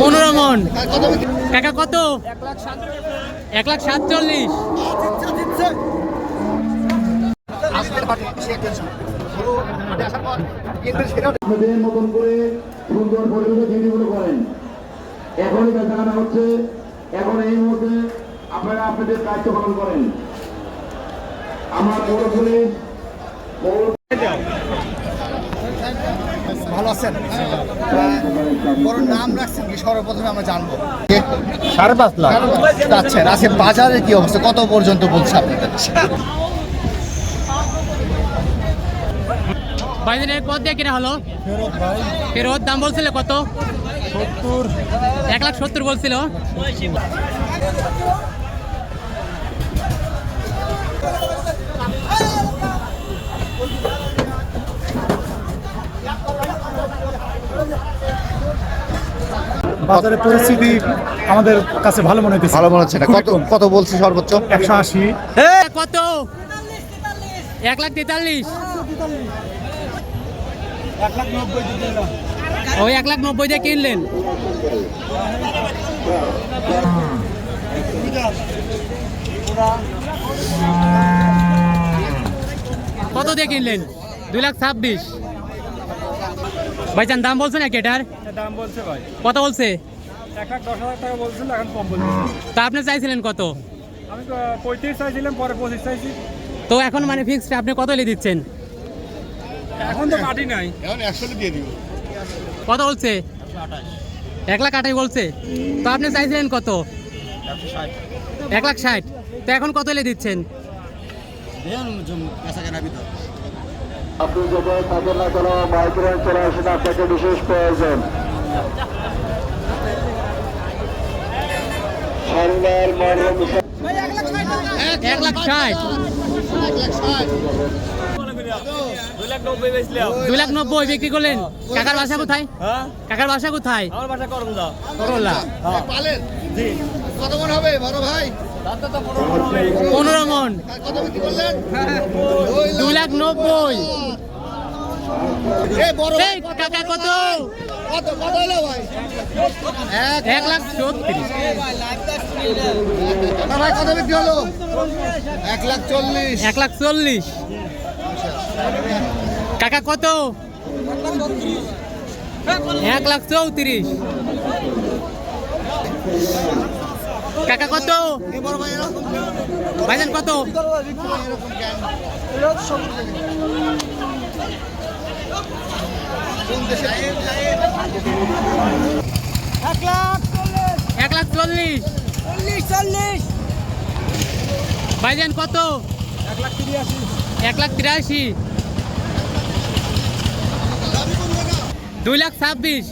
পনেরো মন। কাকা, কত? এক লাখ সাতচল্লিশ। মতন করে সুন্দর পরিবেশে ভিডিওগুলো করেন। এখনই দেখানো হচ্ছে। এখন এই মুহূর্তে আপনারা আপনাদের দায়িত্ব পালন করেন। আমার বড় পুলিশ পৌর- ভালো আছেন? বড় নাম রাখছেন কি? সর্বপ্রথমে আমরা জানব। সাড়ে পাঁচ লাখ। আচ্ছা আজকে বাজারে কি অবস্থা? কত পর্যন্ত বলছে আপনাদের? বাইদিনের কত দিয়ে কিনা হলো? ফেরত দাম বলছিল কত? এক লাখ সত্তর বলছিল। বাজারের পরিস্থিতি আমাদের কাছে ভালো মনে হচ্ছে ভালো মনে হচ্ছে না। কত কত বলছে সর্বোচ্চ? একশো আশি। কত? এক লাখ তেতাল্লিশ। ওই এক লাখ নব্বই দিয়ে কিনলেন। কত দিয়ে কিনলেন? দুই লাখ ছাব্বিশ। ভাইজান দাম বলছে নাকি এটার? দাম বলছে ভাই। কত বলছে? এক লাখ দশ হাজার টাকা বলছিল এখন কম বলছে। তা আপনি চাইছিলেন কত? আমি তো পঁয়ত্রিশ চাইছিলাম পরে পঁচিশ চাইছি। তো এখন মানে ফিক্সড আপনি কত এলে দিচ্ছেন? এখন তো পার্টি নাই। কত বলছে? এক লাখ আঠাশ বলছে। তো আপনি চাইছিলেন কত? এক লাখ ষাট। তো এখন কত এলে দিচ্ছেন? আপনি যখন থাকেন না কেন চলে আসেন আপনাকে বিশেষ প্রয়োজন। সরকার মরম এক লাখ ষাট। দুই লাখ নব্বই বিক্রি করলেন। কাকার বাসা কোথায়? কাকার বাসা কোথায়? করলা। পালেন? কত মন হবে বড় ভাই? পনেরো মন। দুই লাখ নব্বই। কাকা কত? এক লাখ ভাই কত বিক্রি হলো? এক লাখ চল্লিশ। এক লাখ চল্লিশ। কাকা কত? এক লাখ চৌত্রিশ। কাকা কত? ভাইজান কত? কোন দেশে এক লাখ চল্লিশ। ভাইজান কত? এক লাখ তিরাশি। দুই লাখ ছাব্বিশ।